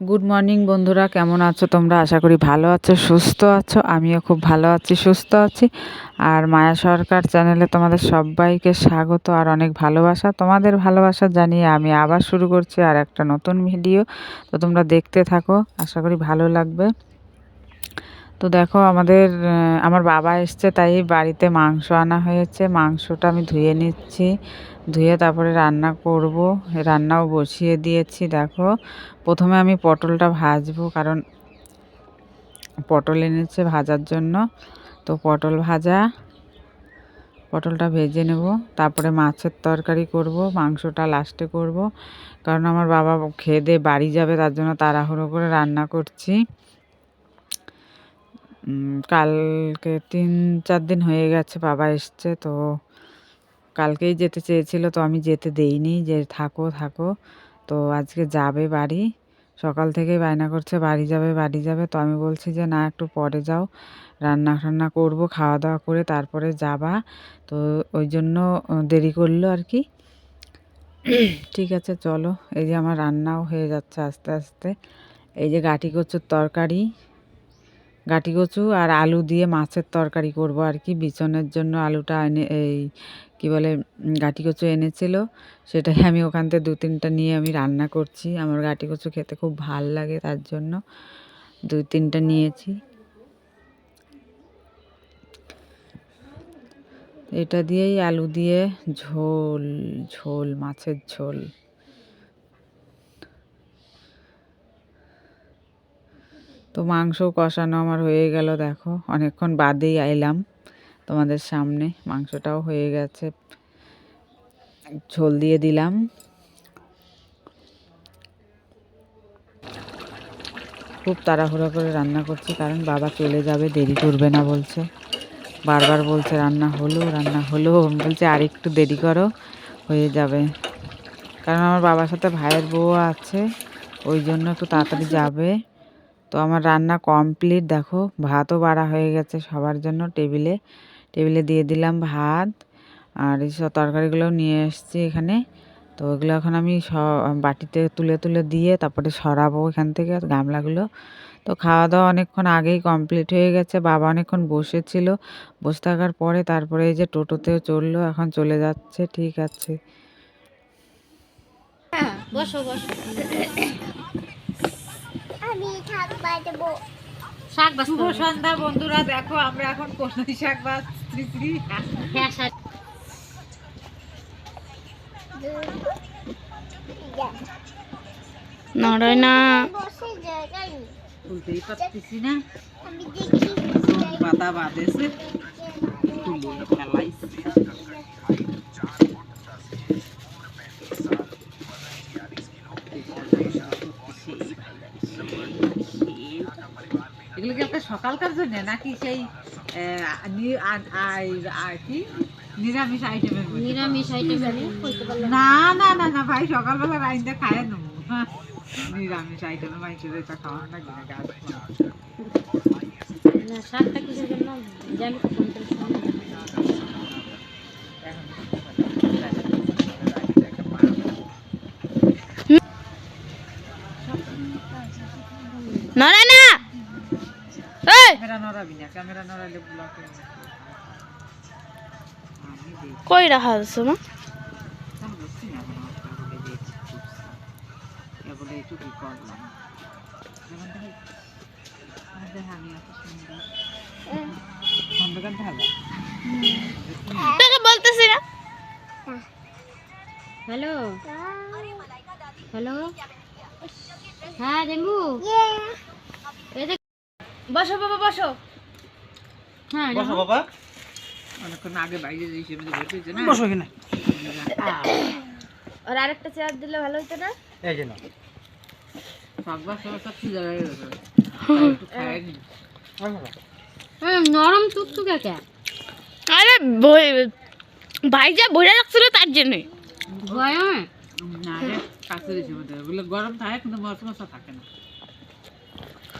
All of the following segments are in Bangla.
গুড মর্নিং বন্ধুরা। কেমন আছো তোমরা? আশা করি ভালো আছো, সুস্থ আছো। আমিও খুব ভালো আছি, সুস্থ আছি। আর মায়া সরকার চ্যানেলে তোমাদের সবাইকে স্বাগত আর অনেক ভালোবাসা। তোমাদের ভালোবাসা জানিয়ে আমি আবার শুরু করছি আর একটা নতুন ভিডিও। তো তোমরা দেখতে থাকো। আশা করি ভালো লাগবে। তো দেখো আমাদের আমার বাবা এসছে, তাই বাড়িতে মাংস আনা হয়েছে। মাংসটা আমি ধুয়ে নিচ্ছি, ধুয়ে তারপরে রান্না করব। রান্নাও বসিয়ে দিয়েছি, দেখো। প্রথমে আমি পটলটা ভাজবো, কারণ পটল এনেছে ভাজার জন্য। তো পটল ভাজা, পটলটা ভেজে নেব। তারপরে মাছের তরকারি করব, মাংসটা লাস্টে করব। কারণ আমার বাবা খেয়ে দিয়ে বাড়ি যাবে, তার জন্য তাড়াহুড়ো করে রান্না করছি। কালকে তিন, চার দিন হয়ে গেছে বাবা এসছে, তো কালকেই যেতে চেয়েছিল, তো আমি যেতে দেইনি, যে থাকো থাকো। তো আজকে যাবে বাড়ি, সকাল থেকেই বায়না করছে, বাড়ি যাবে বাড়ি যাবে। তো আমি বলছি যে, না, একটু পরে যাও, রান্না টান্না করব, খাওয়া দাওয়া করে তারপরে যাবা। তো ওই জন্য দেরি করল আর কি। ঠিক আছে, চলো। এই যে আমার রান্নাও হয়ে যাচ্ছে আস্তে আস্তে। এই যে গাটি কচুর তরকারি গাটি কচু আর আলু দিয়ে মাছের তরকারি করব আর কি। বিছনের জন্য আলুটা এনে, এই কী বলে গাটি কচু এনেছিল। সেটাই আমি ওখান থেকে দু তিনটা নিয়ে আমি রান্না করছি। আমার গাটি কচু খেতে খুব ভালো লাগে তার জন্য দুই তিনটা নিয়েছি। এটা দিয়েই আলু দিয়ে ঝোল ঝোল, মাছের ঝোল। তো মাংস কষানো আমার হয়ে গেল, দেখো। অনেকক্ষণ বাদেই এলাম তোমাদের সামনে, মাংসটাও হয়ে গেছে। ঝোল দিয়ে দিলাম। খুব তাড়াহুড়ো করে রান্না করছি, কারণ বাবা চলে যাবে, দেরি করবে না বলছে। বারবার বলছে, রান্না হলো রান্না হলো। বলছে, আর একটু দেরি করো, হয়ে যাবে। কারণ আমার বাবার সাথে ভাইয়ের বউ আছে, ওই জন্য একটু তাড়াতাড়ি যাবে। তো আমার রান্না কমপ্লিট দেখো, ভাতও বাড়া হয়ে গেছে সবার জন্য টেবিলে। টেবিলে দিয়ে দিলাম ভাত, আর এই সব তরকারিগুলোও নিয়ে এসেছি এখানে। তো ওগুলো এখন আমি বাটিতে তুলে তুলে দিয়ে তারপরে সরাবো এখান থেকে গামলাগুলো। তো খাওয়া দাওয়া অনেকক্ষণ আগেই কমপ্লিট হয়ে গেছে, বাবা অনেকক্ষণ বসেছিল। বসে থাকার পরে তারপরে এই যে টোটোতেও চলল, এখন চলে যাচ্ছে, ঠিক আছে। বসো বসো। আমি বাজবো শাক শুভ সন্ধ্যা বন্ধুরা। দেখো আমরা এখন কলমি শাক বাঁচতেছি হ্যাঁ শাক। নড়য় না। তুলতেই পারতেছি পাতা বাঁধেছে। তুলে ফেলাইছে এগুলো কি একটা সকালকার জন্য নাকি সেই আহ, নি- আ- আই- আই- কি? নিরামিষ আইটেমের নিরামিষ আইটেম না না না না ভাই সকালবেলা রাইন্দা খায় নেব। নিরামিষ আইটেমের মাংসের এটা খাওয়ার না কিনা গাছ শাকটা কিসের জন্য? জানি না না কই রাখা আছে মা? বলতেছি না। হ্যালো? হ্যালো? হ্যাঁ যে বসো বাবা বসো। হ্যাঁ বসো বাবা। অনেকক্ষণ আগে বাইরে যে হিসেবে বসে না? বসো এখানে। আর আরেকটা চেয়ার দিলে ভালো হতো না? এই যে না। সব জায়গায় গেছে নরম টুকটুকে কে? আরে বই- ভাই যা বইরা রাখছিল তার জন্যই। গরমে না।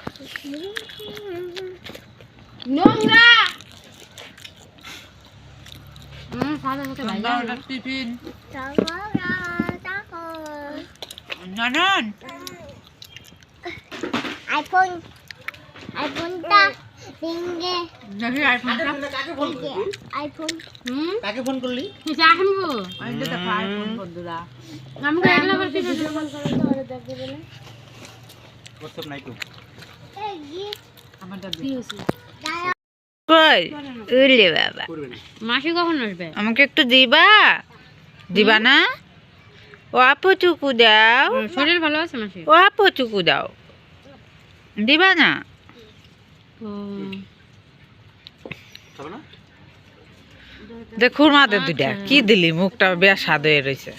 রে কাছে দিয়েছে মধ্যে বলে গরম থাকে কিন্তু মশা মশা থাকে না নোংরা হুম সাদা সাথে ভাজা সন্ধ্যাবেলার টিফিন তাহলে তাহলে ননন আইফোন আইফোনটা সিঙ্গে দেখি আইফোনটা আইফোন হুম কাকে ফোন করলি চা খাব এই যে দেখো আইফোন বন্ধুরা আমি তো একলা বলছি হোয়াটসঅ্যাপ নাই তো এই গিয়ে আমারটা কই? উলে বাবা। মাসি কখন আসবে? আমাকে একটু দিবা? দিবা না? ও আপু চুকু দাও। শরীর ভালো আছে মাসি? ও আপু চুকু দাও। দিবা না? ও। দেখুর মাদের দুইটা। কি দিলি? মুখটা বেশ স্বাদ হয়ে রয়েছে